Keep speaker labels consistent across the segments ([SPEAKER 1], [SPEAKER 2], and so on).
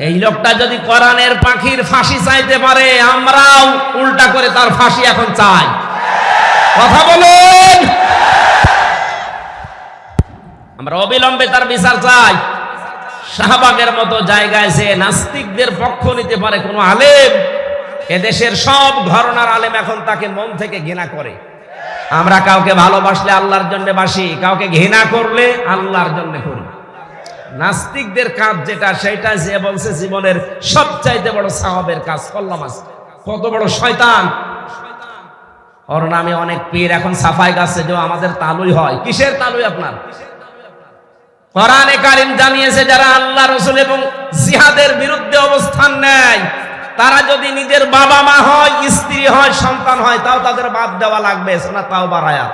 [SPEAKER 1] এই লোকটা যদি কোরআনের পাখির ফাঁসি চাইতে পারে, আমরাও উল্টা করে তার ফাঁসি এখন চাই। কথা বলুন। আমরা অবিলম্বে তার বিচার চাই। শাহবাগের মতো জায়গায় সে নাস্তিকদের পক্ষ নিতে পারে কোনো আলেম, এদেশের সব ঘরনার আলেম এখন তাকে মন থেকে ঘৃণা করে। আমরা কাউকে ভালোবাসলে আল্লাহর জন্য বাসি, কাউকে ঘৃণা করলে আল্লাহর জন্য করি। নাস্তিকদের কাজ যেটা, সেটা যে বলছে জীবনের সবচাইতে বড় সাহাবের কাজ করলাম। কত বড় শয়তান। ওর নামে অনেক পীর এখন সাফাই গাছে, যে আমাদের তালুই হয়। কিসের তালুই আপনার? কোরআনে কারিম জানিয়েছে, যারা আল্লাহ রসুল এবং জিহাদের বিরুদ্ধে অবস্থান নেয়, তারা যদি নিজের বাবা মা হয়, স্ত্রী হয়, সন্তান হয়, তাও তাদের বাদ দেওয়া লাগবে, সোনা তাও বারায়াত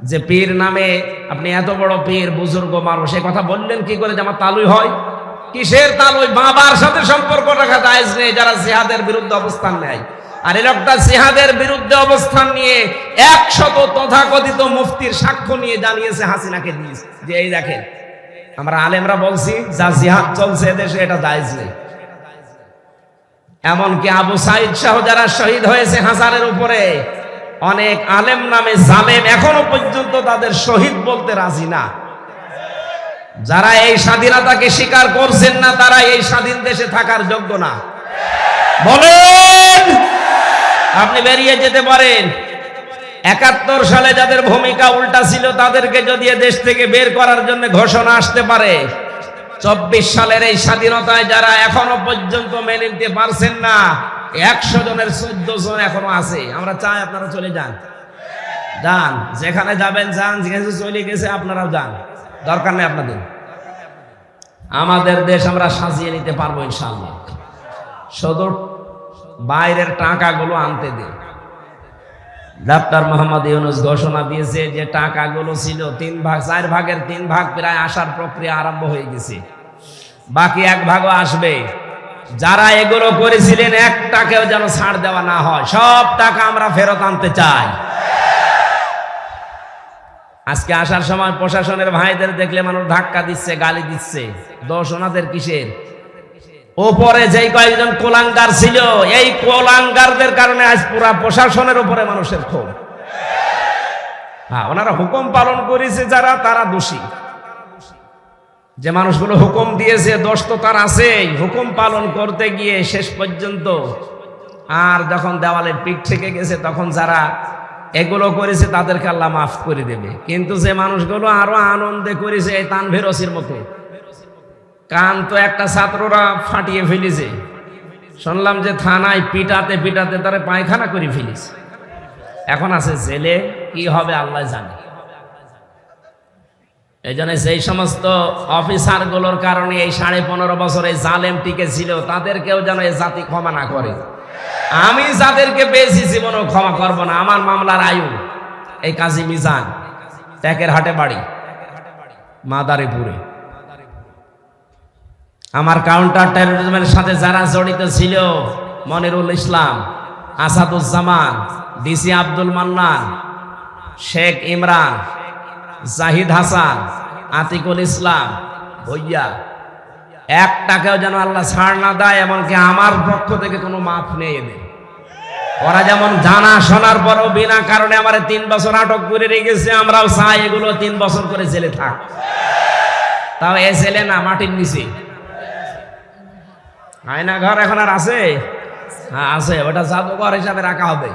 [SPEAKER 1] যে পীর নামে আপনি এত বড় পীর, বুজুর্গ মানুষ সে কথা বললেন কি করে যে আমার তালুই হয়? কিসের তালুই? বাবার সাথে সম্পর্ক রাখা নেই, যারা বিরুদ্ধে অবস্থান নেয়। আর এই লোকটা জিহাদের বিরুদ্ধে অবস্থান নিয়ে একশত তথাকথিত মুফতির সাক্ষ্য নিয়ে জানিয়েছে, হাসিনাকে দিয়েছে। যে এই দেখেন, আমরা আলেমরা বলছি, যা জিহাদ চলছে দেশে এটা জায়েজ নেই। এমনকি আবু সাইদ শাহ যারা শহীদ হয়েছে হাজারের উপরে, অনেক আলেম নামে জালেম এখনও পর্যন্ত তাদের শহীদ বলতে রাজি না। যারা এই স্বাধীনতাকে স্বীকার করছেন না, তারা এই স্বাধীন দেশে থাকার যোগ্য না। বলেন! আপনি বেরিয়ে যেতে পারেন। একাত্তর সালে যাদের ভূমিকা উল্টা ছিল, তাদেরকে যদি দেশ থেকে বের করার জন্য ঘোষণা আসতে পারে চব্বিশ সালের এই স্বাধীনতায় যারা এখনও পর্যন্ত মেনে নিতে পারছেন না, একশো জনের চোদ্দ জন এখনও আছে। আমরা চাই আপনারা চলে যান। যান। যেখানে যাবেন যান, যেখানে চলে গেছে, আপনারাও যান। দরকার নেই আপনাদের। আমাদের দেশ আমরা সাজিয়ে নিতে পারব ইনশাল্লাহ শুধু বাইরের টাকাগুলো আনতে দিন। ডাক্তার মোহাম্মদ ইউনুস ঘোষণা দিয়েছে যে টাকাগুলো ছিল তিন ভাগ, চার ভাগের তিন ভাগ প্রায় আসার প্রক্রিয়া আরম্ভ হয়ে গেছে। বাকি এক ভাগও আসবে। যারা এগুলো করেছিলেন এক টাকাও যেন ছাড় দেওয়া না হয়। সব টাকা আমরা ফেরত আনতে চাই। আজকে আসার সময় প্রশাসনের ভাইদের দেখলে মানুষ ধাক্কা দিচ্ছে, গালি দিচ্ছে। দোষ ওনাদের কিসের? ওপরে যেই কয়েকজন কোলাঙ্গার ছিল, এই কোলাঙ্গারদের কারণে আজ পুরা প্রশাসনের উপরে মানুষের ক্ষোভ। হ্যাঁ ওনারা হুকুম পালন করেছে যারা, তারা দোষী। যে মানুষগুলো হুকুম দিয়েছে, দোষ তো তার আছেই। হুকুম পালন করতে গিয়ে শেষ পর্যন্ত আর যখন দেওয়ালে পিঠ থেকে গেছে, তখন যারা এগুলো করেছে, তাদেরকে আল্লাহ মাফ করে দেবে। কিন্তু যে মানুষগুলো আরও আনন্দে করেছে, এই তানভীর ওসির মতো। কান তো একটা ছাত্ররা ফাটিয়ে ফেলেছে। শুনলাম যে থানায় পিটাতে পিটাতে তারা পায়খানা করে ফেলেছে। এখন আছে জেলে, কি হবে আল্লাহ জানে। এই জন্য সেই সমস্ত অফিসারগুলোর কারণে এই সাড়ে পনেরো বছরে জালেম টিকে ছিল তাদেরকেও যেন এই জাতি ক্ষমা না করে। আমি যাদেরকে পেয়েছি জীবনেও ক্ষমা করব না, আমার মামলার আয়ু, এই কাজী মিজান ট্যাকের হাটে বাড়ি, মাদারীপুরে। আমার কাউন্টার টেরোরিজমের সাথে যারা জড়িত ছিল, মনিরুল ইসলাম, আসাদুজ্জামান, ডিসি আব্দুল মান্নান, শেখ ইমরান, জাহিদ হাসান, আতিকুল ইসলাম ভৈয়া এক টাকাও যেন আল্লাহ ছাড় না দেয়, এমনকি আমার পক্ষ থেকে কোনো মাফ নেই এদের। ওরা যেমন জানা শোনার পরও বিনা কারণে আমার তিন বছর আটক করে রেখেছে, আমরাও চাই এগুলো তিন বছর করে জেলে থাক। তাও এ ছেলে না, মাটির নিচে। আয়না ঘর এখন আর আছে? হ্যাঁ আছে। ওটা জাদুঘর হিসাবে রাখা হবে।